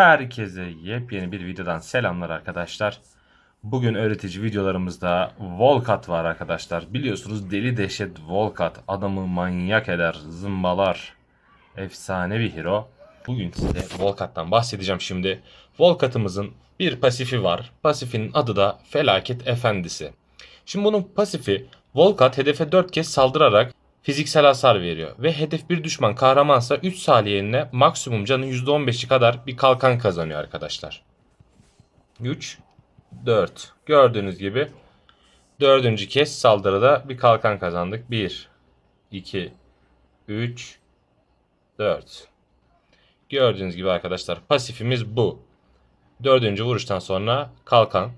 Herkese yepyeni bir videodan selamlar arkadaşlar. Bugün öğretici videolarımızda Volkat var arkadaşlar. Biliyorsunuz deli dehşet Volkat adamı manyak eder, zımbalar. Efsane bir hero. Bugün size Volkat'tan bahsedeceğim şimdi. Volkat'ımızın bir pasifi var. Pasifinin adı da Felaket Efendisi. Şimdi bunun pasifi Volkat hedefe 4 kez saldırarak fiziksel hasar veriyor. Ve hedef bir düşman kahramansa 3 saniyeliğine maksimum canın %15'i kadar bir kalkan kazanıyor arkadaşlar. 3, 4. Gördüğünüz gibi dördüncü kez saldırıda bir kalkan kazandık. 1, 2, 3, 4. Gördüğünüz gibi arkadaşlar pasifimiz bu. Dördüncü vuruştan sonra kalkan.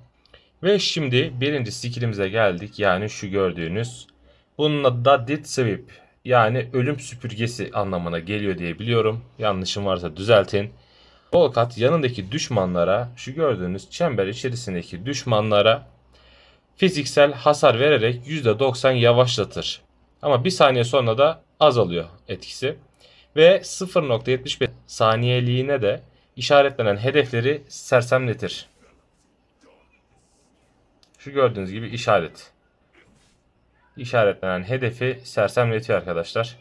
Ve şimdi birinci skillimize geldik. Yani şu gördüğünüz. Bunun da Death Sweep. Yani ölüm süpürgesi anlamına geliyor diye biliyorum. Yanlışım varsa düzeltin. Volkat yanındaki düşmanlara, şu gördüğünüz çember içerisindeki düşmanlara fiziksel hasar vererek %90 yavaşlatır. Ama bir saniye sonra da azalıyor etkisi. Ve 0.75 saniyeliğine de işaretlenen hedefleri sersemletir. Şu gördüğünüz gibi işaret. İşaretlenen hedefi sersemletiyor arkadaşlar.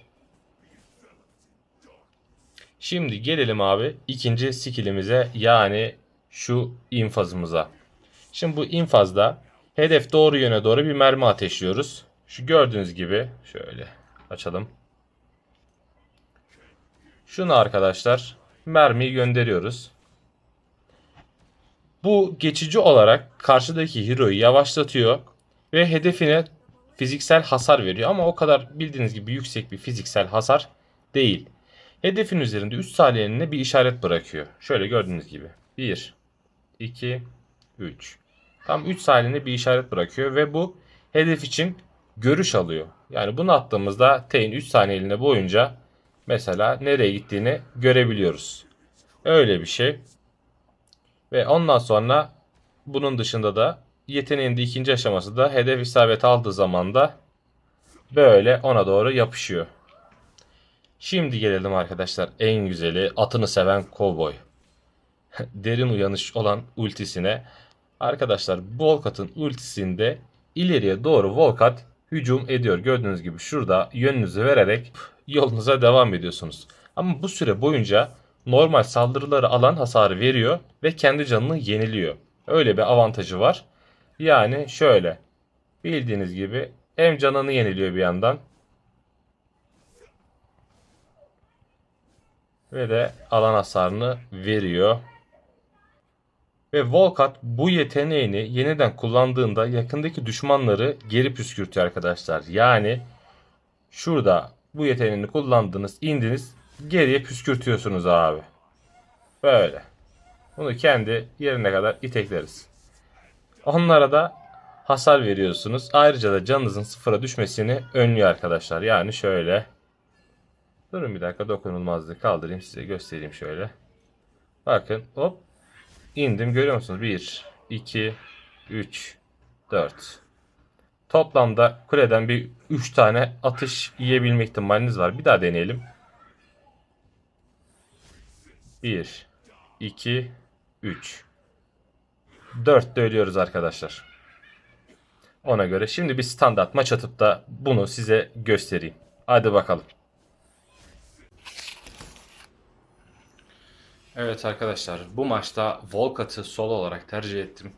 Şimdi gelelim abi ikinci skillimize yani şu infazımıza. Şimdi bu infazda hedef doğru yöne doğru bir mermi ateşliyoruz. Şu gördüğünüz gibi şöyle açalım. Şunu arkadaşlar mermiyi gönderiyoruz. Bu geçici olarak karşıdaki hero'yu yavaşlatıyor ve hedefine fiziksel hasar veriyor ama o kadar bildiğiniz gibi yüksek bir fiziksel hasar değil. Hedefin üzerinde 3 saniyeliğine bir işaret bırakıyor. Şöyle gördüğünüz gibi. 1, 2, 3. Tam 3 saniyeliğine bir işaret bırakıyor ve bu hedef için görüş alıyor. Yani bunu attığımızda T'in 3 saniyeliğine boyunca mesela nereye gittiğini görebiliyoruz. Öyle bir şey. Ve ondan sonra bunun dışında da yeteneğin de ikinci aşaması da hedef isabet aldığı zaman da böyle ona doğru yapışıyor. Şimdi gelelim arkadaşlar en güzeli atını seven kovboy. Derin uyanış olan ultisine. Arkadaşlar bu Volkat'ın ultisinde ileriye doğru Volkat hücum ediyor. Gördüğünüz gibi şurada yönünüzü vererek yolunuza devam ediyorsunuz. Ama bu süre boyunca normal saldırıları alan hasarı veriyor ve kendi canını yeniliyor. Öyle bir avantajı var. Yani şöyle bildiğiniz gibi hem canını yeniliyor bir yandan ve de alan hasarını veriyor. Ve Volkat bu yeteneğini yeniden kullandığında yakındaki düşmanları geri püskürtüyor arkadaşlar. Yani şurada bu yeteneğini kullandınız, indiniz, geriye püskürtüyorsunuz abi. Böyle. Bunu kendi yerine kadar itekleriz. Onlara da hasar veriyorsunuz. Ayrıca da canınızın sıfıra düşmesini önlüyor arkadaşlar. Yani şöyle. Durun bir dakika dokunulmazlığı kaldırayım size göstereyim şöyle. Bakın hop indim görüyor musunuz? 1, 2, 3, 4. Toplamda kuleden bir 3 tane atış yiyebilme ihtimaliniz var. Bir daha deneyelim. 1, 2, 3. 4 de ölüyoruz arkadaşlar. Ona göre şimdi bir standart maç atıp da bunu size göstereyim. Hadi bakalım. Evet arkadaşlar bu maçta Volkat'ı solo olarak tercih ettim.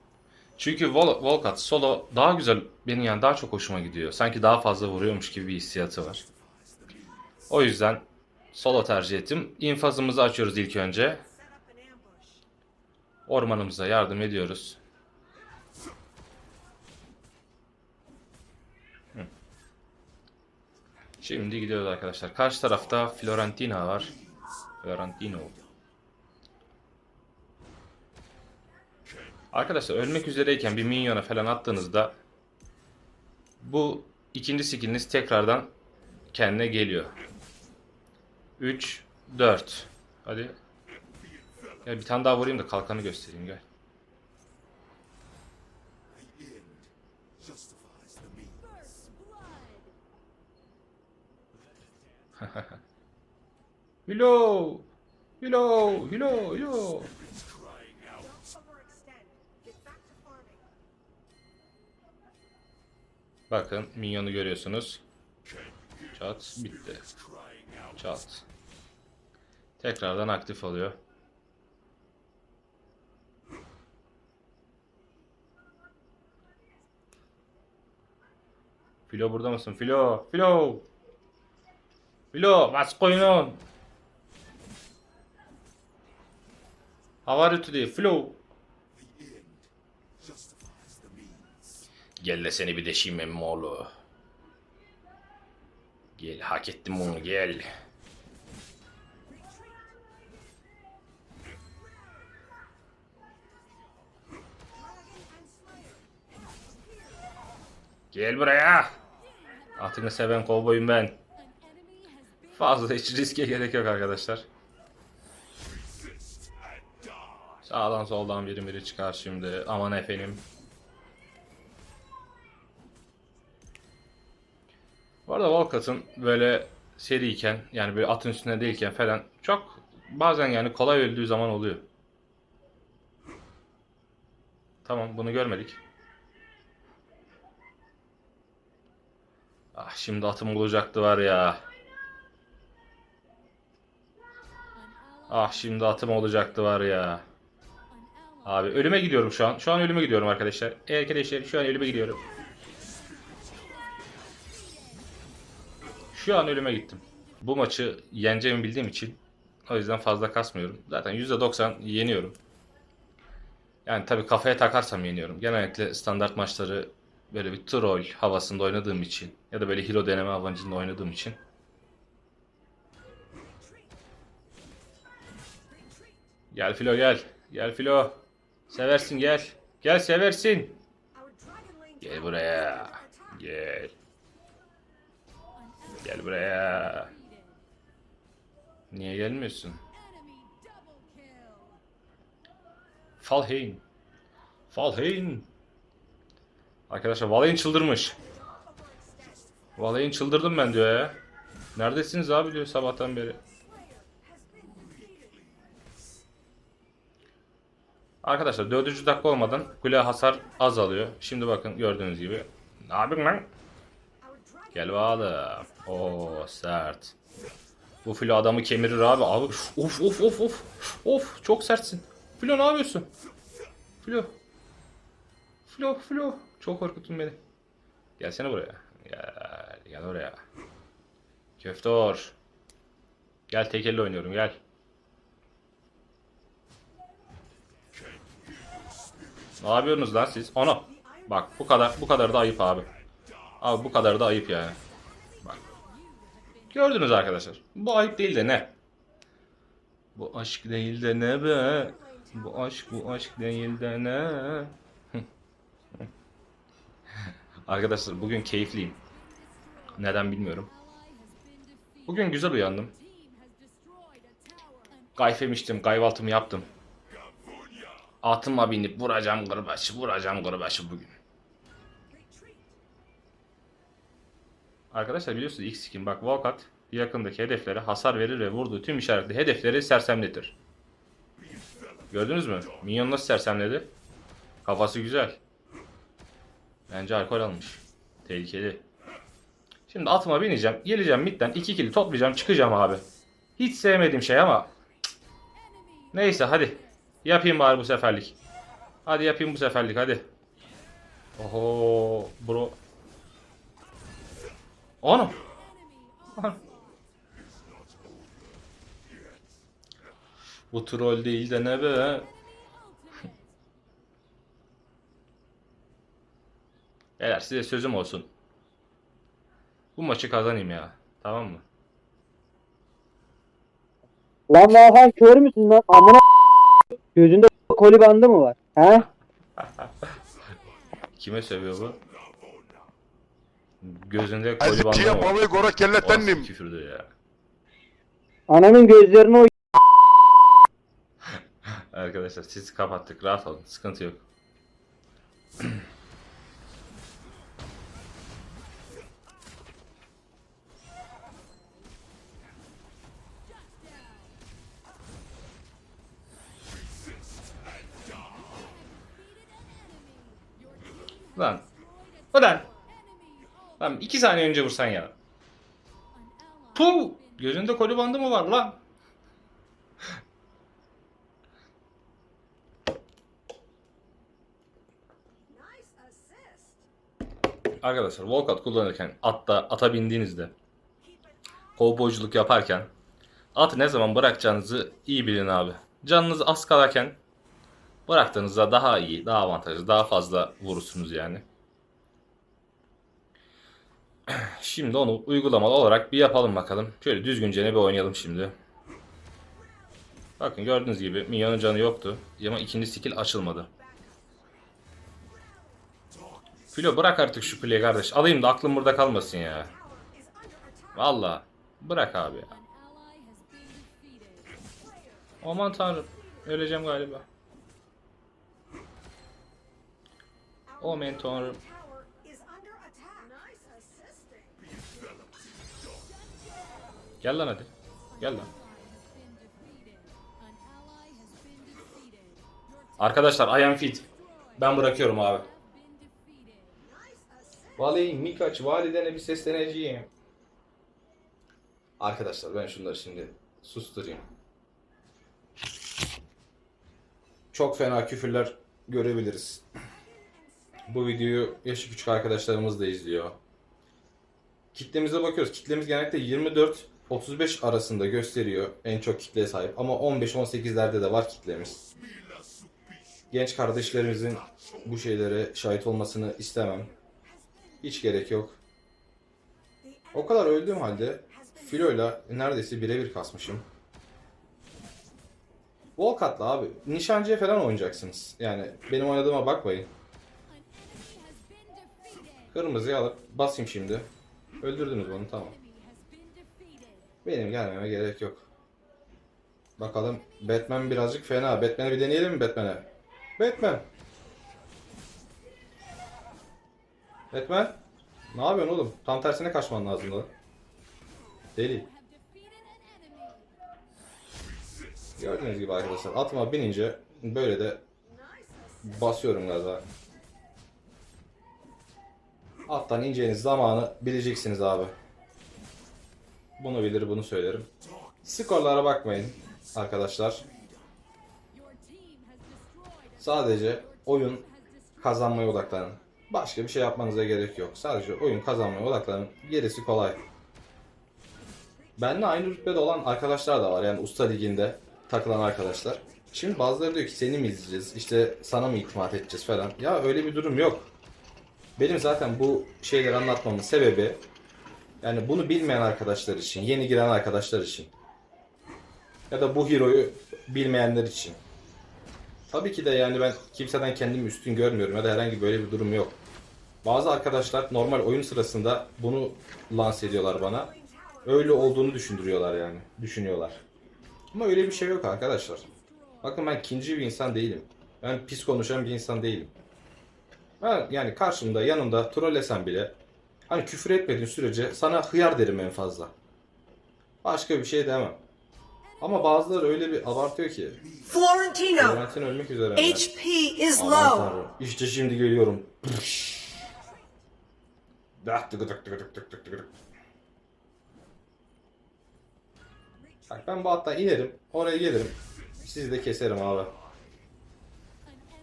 Çünkü Vol Volkat solo daha güzel benim yani daha çok hoşuma gidiyor. Sanki daha fazla vuruyormuş gibi bir hissiyatı var. O yüzden solo tercih ettim. İnfazımızı açıyoruz ilk önce. Ormanımıza yardım ediyoruz. Şimdi gidiyoruz arkadaşlar. Karşı tarafta Florentina var. Florentino. Arkadaşlar ölmek üzereyken bir minyona falan attığınızda bu ikinci skilliniz tekrardan kendine geliyor. 3 4 Hadi. Ya bir tane daha vurayım da kalkanı göstereyim gel. Hello. Back to farming. Bakın minyonu görüyorsunuz. Çat bitti. Çat. Tekrardan aktif oluyor. Filo burada mısın? Filo, Filo. Filo, what's going on? How today? Filo. Gel de seni bir deşeyim emmoğlu. Gel hak ettim bunu gel. Gel buraya. Atını seven kovboyum ben. Fazla hiç riske gerek yok arkadaşlar. Sağdan soldan biri biri çıkar şimdi. Aman efendim. Bu arada Volkat'ın böyle seriyken yani böyle atın üstünde değilken falan çok bazen yani kolay öldüğü zaman oluyor. Tamam bunu görmedik. Ah şimdi atım olacaktı var ya. Ah şimdi atım olacaktı var ya. Abi ölüme gidiyorum şu an. Şu an ölüme gidiyorum arkadaşlar. Arkadaşlar şu an ölüme gidiyorum. Şu an ölüme gittim. Bu maçı yeneceğimi bildiğim için o yüzden fazla kasmıyorum. Zaten %90 yeniyorum. Yani tabii kafaya takarsam yeniyorum. Genellikle standart maçları böyle bir troll havasında oynadığım için ya da böyle hero deneme avancında oynadığım için Gel Filo gel. Gel Filo. Seversin gel. Gel seversin. Gel buraya. Gel. Gel buraya. Niye gelmiyorsun? Falheim. Falheim. Arkadaşlar Valheim çıldırmış. Valheim çıldırdım ben diyor ya. Neredesiniz abi diyor sabahtan beri. Arkadaşlar 4. dakika olmadan kule hasar azalıyor. Şimdi bakın gördüğünüz gibi. Ne yapıyorsun lan? Gel bakalım. Oo sert. Bu filo adamı kemirir abi. Abi of of of of. Of çok sertsin. Filo ne yapıyorsun? Filo. Filo filo. Çok korkuttun beni. Gelsene buraya. Gel, gel oraya. Köftor. Gel tek elle oynuyorum gel. Ne yapıyorsunuz lan siz? Ana. Bak bu kadar bu kadar da ayıp abi. Abi bu kadar da ayıp yani. Bak. Gördünüz arkadaşlar. Bu ayıp değil de ne? Bu aşk değil de ne be? Bu aşk bu aşk değil de ne? Arkadaşlar bugün keyifliyim. Neden bilmiyorum. Bugün güzel uyandım. Kayfemiştim, kahvaltımı yaptım. Atıma binip vuracağım kırbaçı, vuracağım kırbaçı bugün. Arkadaşlar biliyorsunuz X skin bak Volkat yakındaki hedeflere hasar verir ve vurduğu tüm işaretli hedefleri sersemletir. Gördünüz mü? Minyon nasıl sersemledi? Kafası güzel. Bence alkol almış. Tehlikeli. Şimdi atıma bineceğim. Geleceğim midden 2 kili toplayacağım çıkacağım abi. Hiç sevmediğim şey ama. Neyse hadi. Yapayım bari bu seferlik. Hadi yapayım bu seferlik hadi. Oho bro. Ana. Bu troll değil de ne be? Beyler size sözüm olsun. Bu maçı kazanayım ya. Tamam mı? Lan Hakan kör müsün lan? Amına Gözünde koli bandı mı var? He? Kime sövüyor bu? Gözünde koli bandı mı var? balığı gora O nasıl kellettendim. küfürdür ya. Ananın gözlerini o Arkadaşlar sizi kapattık. Rahat olun. Sıkıntı yok. Lan. Ulan. Lan iki saniye önce vursan ya. Puh! Gözünde koli bandı mı var lan? Arkadaşlar Volkat kullanırken atta ata bindiğinizde kovboyculuk yaparken atı ne zaman bırakacağınızı iyi bilin abi. Canınız az kalarken bıraktığınızda daha iyi, daha avantajlı, daha fazla vurursunuz yani. Şimdi onu uygulamalı olarak bir yapalım bakalım. Şöyle düzgünce ne bir oynayalım şimdi. Bakın gördüğünüz gibi Minyon'un canı yoktu. Ama ikinci skill açılmadı. Filo bırak artık şu play'i kardeş. Alayım da aklım burada kalmasın ya. Valla. Bırak abi ya. Aman tanrım. Öleceğim galiba. Aman tanrım. Gel lan hadi. Gel lan. Arkadaşlar I am fit. Ben bırakıyorum abi. Vallahi Mikaç validene bir sesleneceğim. Arkadaşlar ben şunları şimdi susturayım. Çok fena küfürler görebiliriz. Bu videoyu yaşı küçük arkadaşlarımız da izliyor. Kitlemize bakıyoruz. Kitlemiz genellikle 24-35 arasında gösteriyor en çok kitleye sahip. Ama 15-18'lerde de var kitlemiz. Genç kardeşlerimizin bu şeylere şahit olmasını istemem. Hiç gerek yok. O kadar öldüğüm halde filoyla neredeyse birebir kasmışım. Volkat'la abi nişancıya falan oynayacaksınız. Yani benim oynadığıma bakmayın. Kırmızıyı alıp basayım şimdi. Öldürdünüz onu tamam. Benim gelmeme gerek yok. Bakalım Batman birazcık fena. Batman'i bir deneyelim mi Batman'e? Batman. Batman. Ne yapıyorsun oğlum? Tam tersine kaçman lazım da. Deli. Gördüğünüz gibi arkadaşlar atıma binince böyle de basıyorum gaza. Attan ineceğiniz zamanı bileceksiniz abi. Bunu bilir bunu söylerim. Skorlara bakmayın arkadaşlar. Sadece oyun kazanmaya odaklanın. Başka bir şey yapmanıza gerek yok. Sadece oyun kazanmaya odaklanın. Gerisi kolay. Benimle aynı rütbede olan arkadaşlar da var. Yani usta liginde takılan arkadaşlar. Şimdi bazıları diyor ki seni mi izleyeceğiz? İşte sana mı itimat edeceğiz falan. Ya öyle bir durum yok. Benim zaten bu şeyleri anlatmamın sebebi yani bunu bilmeyen arkadaşlar için, yeni giren arkadaşlar için ya da bu hero'yu bilmeyenler için. Tabii ki de yani ben kimseden kendimi üstün görmüyorum ya da herhangi böyle bir durum yok. Bazı arkadaşlar normal oyun sırasında bunu lanse ediyorlar bana. Öyle olduğunu düşündürüyorlar yani. Düşünüyorlar. Ama öyle bir şey yok arkadaşlar. Bakın ben ikinci bir insan değilim. Ben pis konuşan bir insan değilim. Ben yani karşımda yanımda trollesem bile hani küfür etmediğin sürece sana hıyar derim en fazla. Başka bir şey demem. Ama bazıları öyle bir abartıyor ki. Florentino, Valentin ölmek üzere. HP is low. tanrım. İşte şimdi geliyorum. Bak ben bu hatta inerim. Oraya gelirim. Sizi de keserim abi.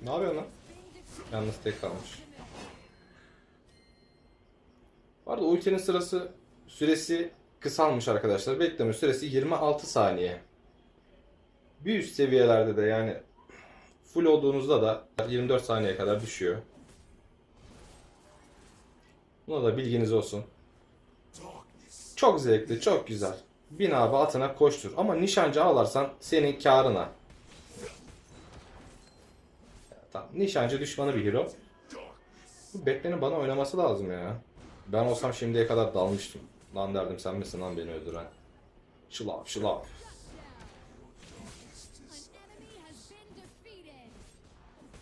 Ne yapıyorsun lan? Yalnız tek kalmış. Bu arada ultinin sırası süresi kısalmış arkadaşlar. Bekleme süresi 26 saniye. Bir üst seviyelerde de yani full olduğunuzda da 24 saniye kadar düşüyor. Buna da bilginiz olsun. Çok zevkli, çok güzel. Bin abi atına koştur. Ama nişancı ağlarsan senin karına. Tamam. Nişancı düşmanı bir hero. Bu Batman'in bana oynaması lazım ya. Ben olsam şimdiye kadar dalmıştım. Lan derdim sen misin lan beni öldüren. Şılap şılap.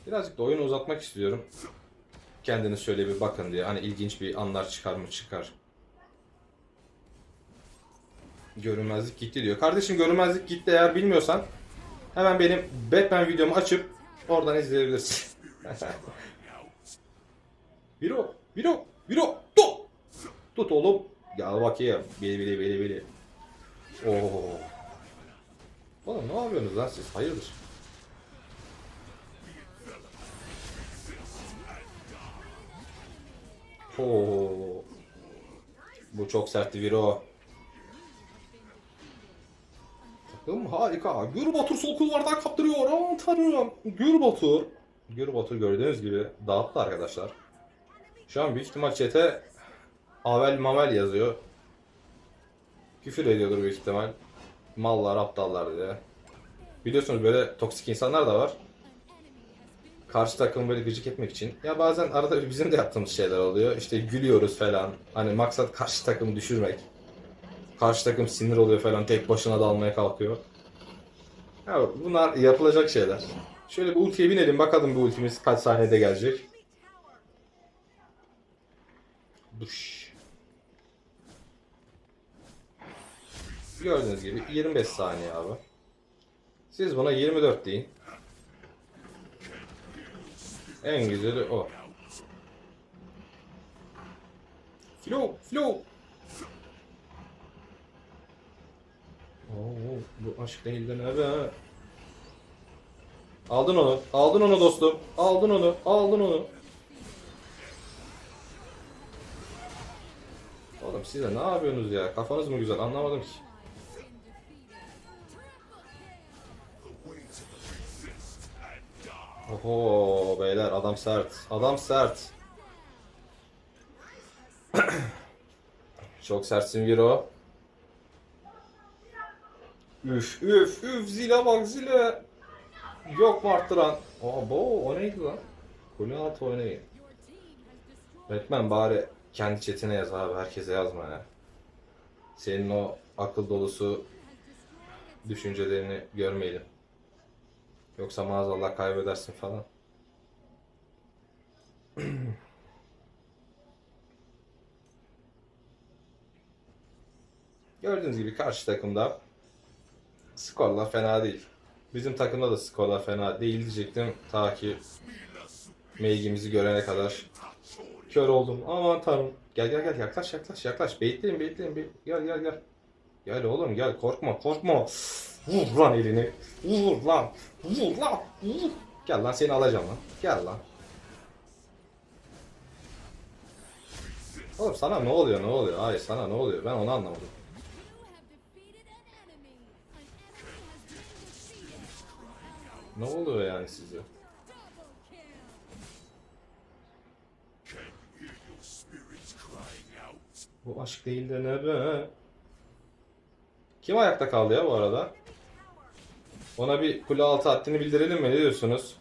Birazcık da oyunu uzatmak istiyorum. Kendiniz şöyle bir bakın diye. Hani ilginç bir anlar çıkar mı çıkar. Görünmezlik gitti diyor. Kardeşim görünmezlik gitti eğer bilmiyorsan hemen benim Batman videomu açıp oradan izleyebilirsin. Viro. Viro. Viro. Tut. Tut oğlum. Gel bakayım. Bili bili bili bili. Oo. Oğlum ne yapıyorsunuz lan siz? Hayırdır? Oo. Bu çok sertti Viro. Takım harika. Gür Batur sol kulvardan kaptırıyor. Aman tanrım. Gür Batur. Gür Batur gördüğünüz gibi dağıttı arkadaşlar. Şu an büyük ihtimal chat'e Avel Mavel yazıyor. Küfür ediyordur büyük ihtimal. Mallar, aptallar diye. Biliyorsunuz böyle toksik insanlar da var. Karşı takımı böyle gıcık etmek için. Ya bazen arada bizim de yaptığımız şeyler oluyor. İşte gülüyoruz falan. Hani maksat karşı takımı düşürmek. Karşı takım sinir oluyor falan. Tek başına dalmaya kalkıyor. Ya bunlar yapılacak şeyler. Şöyle bir ultiye binelim bakalım bu ultimiz kaç saniyede gelecek. Duş. Gördüğünüz gibi 25 saniye abi. Siz buna 24 deyin. En güzeli o. Flow, flow. Oo, bu aşk değil de ne be? Aldın onu, aldın onu dostum. Aldın onu, aldın onu. Oğlum siz de ne yapıyorsunuz ya? Kafanız mı güzel? Anlamadım ki. Oho beyler adam sert. Adam sert. Çok sertsin Viro. Üf üf üf zile bak zile. Yok mu arttıran? Abo o neydi lan? Kule altı oynayın. Batman bari kendi chatine yaz abi herkese yazma ya. Senin o akıl dolusu düşüncelerini görmeyelim. Yoksa maazallah kaybedersin falan. Gördüğünüz gibi karşı takımda skorlar fena değil. Bizim takımda da skorlar fena değil diyecektim ta ki Meygimizi görene kadar. Kör oldum. Aman tanrım. Gel gel gel yaklaş yaklaş yaklaş. Beyitleyin beyitleyin. Bey... Gel gel gel. Gel oğlum gel korkma korkma. Vur lan elini. Vur lan. Vur lan. Vur. Gel lan seni alacağım lan. Gel lan. Oğlum sana ne oluyor ne oluyor? Hayır sana ne oluyor? Ben onu anlamadım. Ne oluyor yani size? Bu aşk değil de ne be? Kim ayakta kaldı ya bu arada? Ona bir kule altı haddini bildirelim mi? Ne diyorsunuz?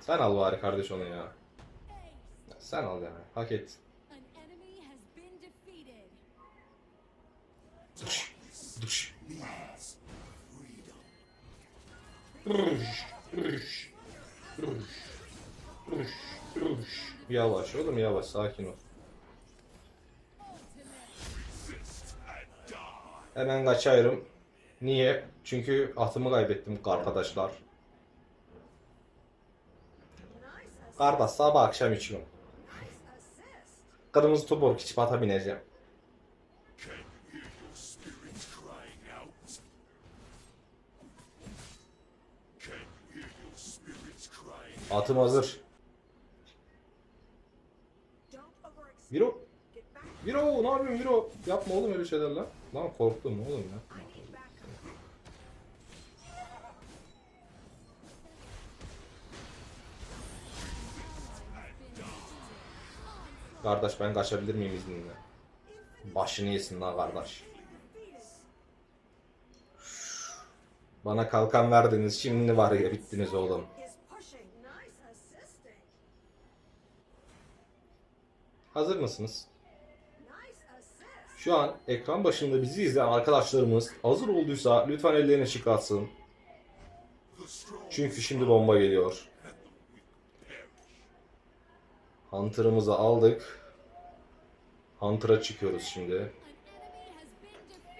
Sen al bari kardeş onu ya. Sen al yani. Hak et. Duş. Duş. Yavaş oğlum yavaş sakin ol. Hemen kaçıyorum. Niye? Çünkü atımı kaybettim arkadaşlar. Kardeş sabah akşam içiyorum. Kırmızı tubor içip ata bineceğim. Atım hazır. Viro. Viro ne yapıyorsun Viro? Yapma oğlum öyle şeyler lan. Lan korktum oğlum ya. Kardeş ben kaçabilir miyim izninle? Başını yesin lan kardeş. Bana kalkan verdiniz şimdi var ya bittiniz oğlum. Hazır mısınız? Şu an ekran başında bizi izleyen arkadaşlarımız hazır olduysa lütfen ellerini çıkartsın. Çünkü şimdi bomba geliyor. Hunter'ımızı aldık. Hunter'a çıkıyoruz şimdi.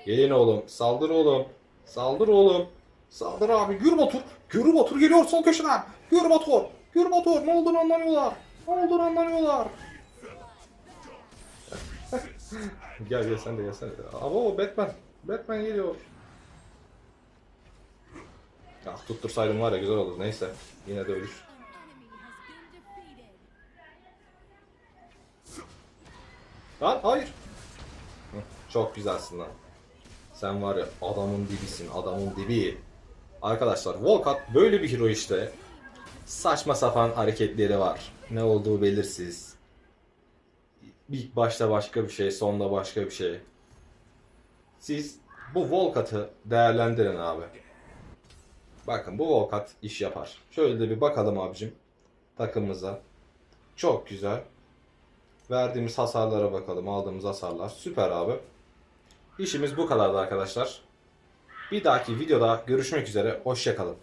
Gelin oğlum. Saldır oğlum. Saldır oğlum. Saldır abi. Gür Batur. Gür Batur geliyor sol köşeden. Gür Batur. Gür motor ne olduğunu anlamıyorlar. Ne olduğunu anlamıyorlar. gel gel sen de gel sen de. Abo Batman. Batman geliyor. Ah tuttursaydım var ya güzel olur. Neyse. Yine de ölür. Lan hayır. Çok güzelsin lan. Sen var ya adamın dibisin, adamın dibi. Arkadaşlar Volkat böyle bir hero işte. Saçma sapan hareketleri var. Ne olduğu belirsiz. İlk başta başka bir şey, sonda başka bir şey. Siz bu Volkat'ı değerlendirin abi. Bakın bu Volkat iş yapar. Şöyle de bir bakalım abicim takımımıza. Çok güzel. Verdiğimiz hasarlara bakalım. Aldığımız hasarlar. Süper abi. İşimiz bu kadardı arkadaşlar. Bir dahaki videoda görüşmek üzere. Hoşçakalın.